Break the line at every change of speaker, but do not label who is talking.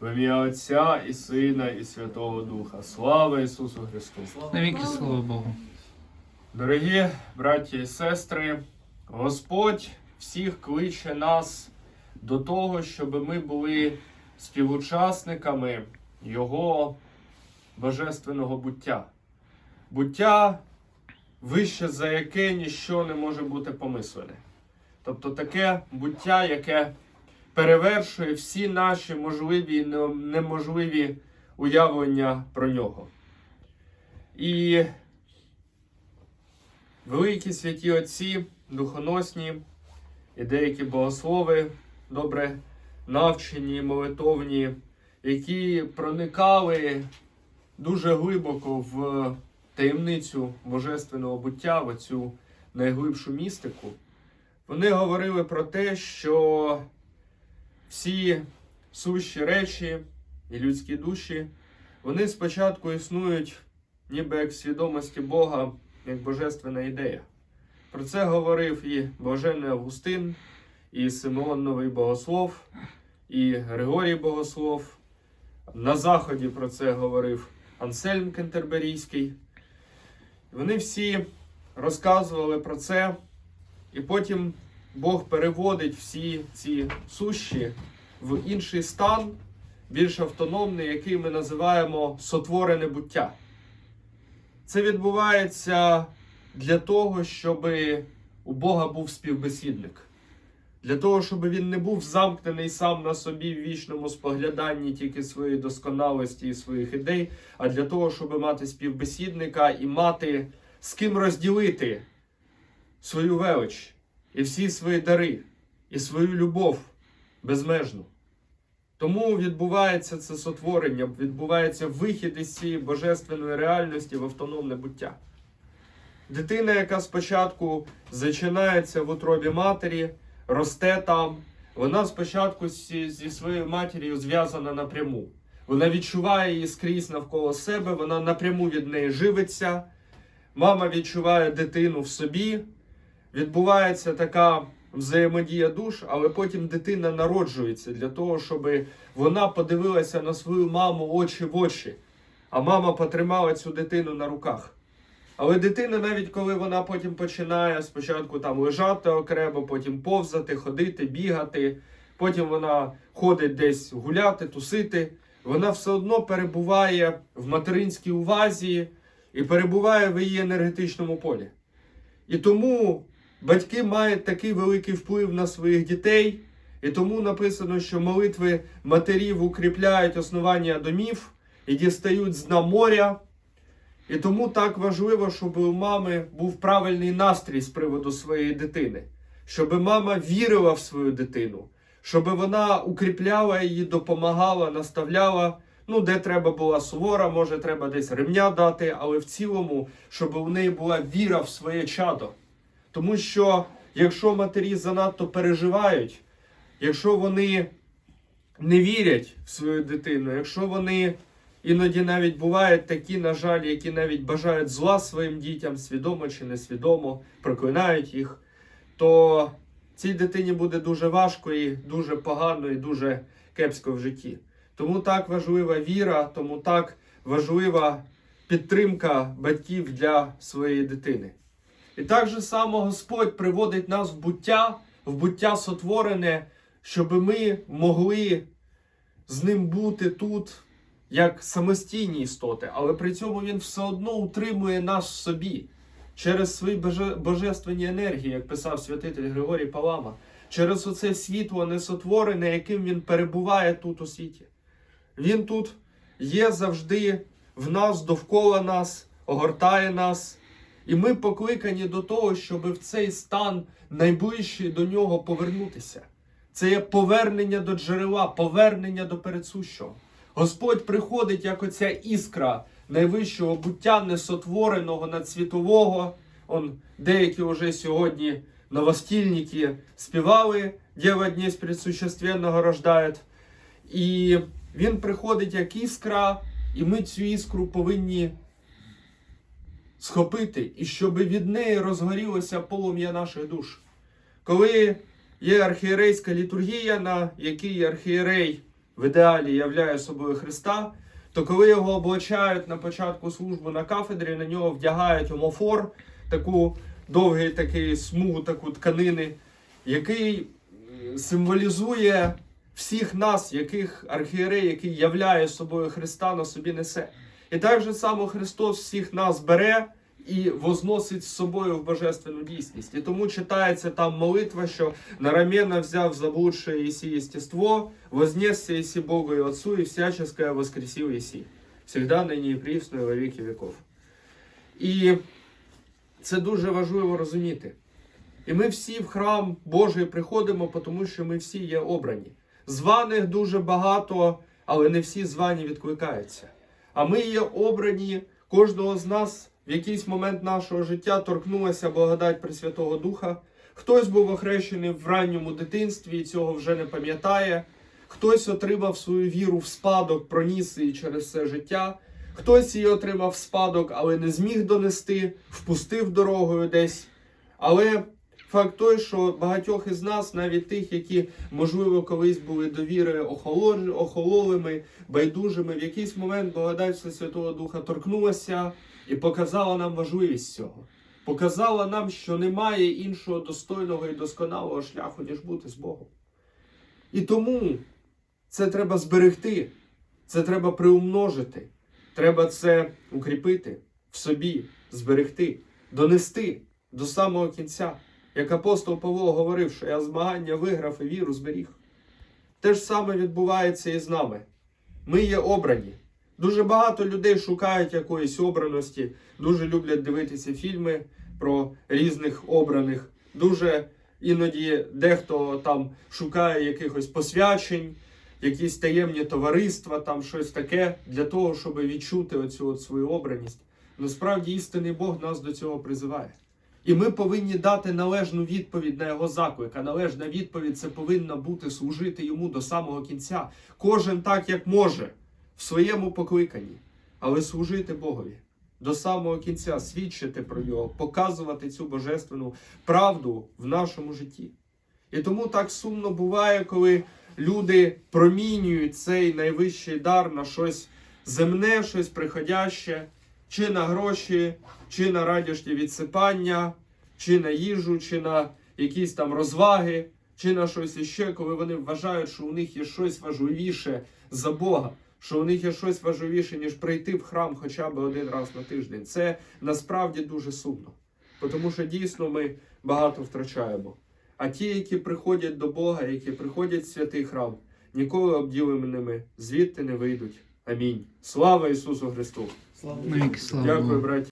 В ім'я Отця і Сина, і Святого Духа. Слава Ісусу Христу!
Навіки слава Богу.
Дорогі браті і сестри, Господь всіх кличе нас до того, щоб ми були співучасниками Його божественного буття. Буття вище за яке ніщо не може бути помислене. Тобто таке буття, яке перевершує всі наші можливі і неможливі уявлення про нього. І великі святі отці, духоносні і деякі богослови, добре навчені, молитовні, які проникали дуже глибоко в таємницю божественного буття, в цю найглибшу містику, вони говорили про те, що всі сущі речі і людські душі, вони спочатку існують ніби як свідомості Бога, як божественна ідея. Про це говорив і Блаженний Августин, і Симеон Новий Богослов, і Григорій Богослов. На Заході про це говорив Ансельм Кентерберійський. Вони всі розказували про це, і потім Бог переводить всі ці сущі в інший стан, більш автономний, який ми називаємо сотворене буття. Це відбувається для того, щоб у Бога був співбесідник. Для того, щоб він не був замкнений сам на собі в вічному спогляданні тільки своєї досконалості і своїх ідей, а для того, щоб мати співбесідника і мати з ким розділити свою велич і всі свої дари, і свою любов безмежну. Тому відбувається це сотворення, відбувається вихід із цієї божественної реальності в автономне буття. Дитина, яка спочатку зачинається в утробі матері, росте там, вона спочатку зі, своєю матір'ю зв'язана напряму. Вона відчуває її скрізь навколо себе, вона напряму від неї живиться. Мама відчуває дитину в собі. Відбувається така взаємодія душ, але потім дитина народжується для того, щоб вона подивилася на свою маму очі в очі, а мама потримала цю дитину на руках. Але дитина, навіть коли вона потім починає спочатку там лежати окремо, потім повзати, ходити, бігати, потім вона ходить десь гуляти, тусити, вона все одно перебуває в материнській увазі і перебуває в її енергетичному полі. І тому батьки мають такий великий вплив на своїх дітей, і тому написано, що молитви матерів укріпляють основання домів і дістають з дна моря. І тому так важливо, щоб у мами був правильний настрій з приводу своєї дитини, щоб мама вірила в свою дитину, щоб вона укріпляла її, допомагала, наставляла. Ну, де треба була сувора, може, треба десь ремня дати, але в цілому, щоб у неї була віра в своє чадо. Тому що якщо матері занадто переживають, якщо вони не вірять в свою дитину, якщо вони іноді навіть бувають такі, на жаль, які навіть бажають зла своїм дітям, свідомо чи несвідомо, проклинають їх, то цій дитині буде дуже важко і дуже погано, і дуже кепсько в житті. Тому так важлива віра, тому так важлива підтримка батьків для своєї дитини. І так же само Господь приводить нас в буття, в буття сотворене, щоб ми могли з ним бути тут як самостійні істоти, але при цьому він все одно утримує нас в собі через свої боже- божественні енергії, як писав святитель Григорій Палама, через оце світло несотворене, яким він перебуває тут у світі. Він тут є завжди в нас, довкола нас, огортає нас. І ми покликані до того, щоб в цей стан найближчий до нього повернутися. Це є повернення до джерела, повернення до передсущого. Господь приходить як оця іскра найвищого буття, несотвореного надсвітового. Он деякі вже сьогодні новостільники співали Дєва Днесь предсущественного рождає. І він приходить як іскра, і ми цю іскру повинні схопити, і щоб від неї розгорілося полум'я наших душ. Коли є архієрейська літургія, на якій архієрей в ідеалі являє собою Христа, то коли його облачають на початку служби на кафедрі, на нього вдягають омофор, таку довгий такий смугу, таку тканини, який символізує всіх нас, яких архієрей, який являє собою Христа, на собі несе. І так же само Христос всіх нас бере і возносить з собою в божественну дійсність. І тому читається там молитва, що на рамена взяв заблудшее Иси естество, вознесся Иси Богу и Отцу, и всяческое воскресил Иси. Всегда, нині і прісно, і во віки віков. І це дуже важливо розуміти. І ми всі в храм Божий приходимо, тому що ми всі є обрані. Званих дуже багато, але не всі звані відкликаються. А ми є обрані, кожного з нас в якийсь момент нашого життя торкнулася благодать Пресвятого Духа. Хтось був охрещений в ранньому дитинстві і цього вже не пам'ятає. Хтось отримав свою віру в спадок, проніс її через все життя. Хтось її отримав в спадок, але не зміг донести, впустив дорогою десь. Але факт той, що багатьох із нас, навіть тих, які, можливо, колись були довіри охололими, байдужими, в якийсь момент благодать Всесвятого Духа торкнулася і показала нам важливість цього. Показала нам, що немає іншого достойного і досконалого шляху, ніж бути з Богом. І тому це треба зберегти, це треба приумножити, треба це укріпити в собі, зберегти, донести до самого кінця. Як апостол Павло говорив, що я змагання виграв і віру зберіг. Те ж саме відбувається і з нами. Ми є обрані. Дуже багато людей шукають якоїсь обраності, дуже люблять дивитися фільми про різних обраних. Дуже іноді дехто там шукає якихось посвячень, якісь таємні товариства, там щось таке для того, щоб відчути оцю от свою обраність. Насправді істинний Бог нас до цього призиває. І ми повинні дати належну відповідь на його заклик. А належна відповідь це повинна бути служити йому до самого кінця. Кожен так, як може, в своєму покликанні, але служити Богові до самого кінця, свідчити про нього, показувати цю божественну правду в нашому житті. І тому так сумно буває, коли люди промінюють цей найвищий дар на щось земне, щось приходяще, чи на гроші, чи на радішні відсипання, чи на їжу, чи на якісь там розваги, чи на щось іще, коли вони вважають, що у них є щось важливіше за Бога, що у них є щось важливіше, ніж прийти в храм хоча б один раз на тиждень. Це насправді дуже сумно, тому що дійсно ми багато втрачаємо. А ті, які приходять до Бога, які приходять в святий храм, ніколи обділеними звідти не вийдуть. Амінь. Слава Ісусу Христу!
Слава
Дякую, браті.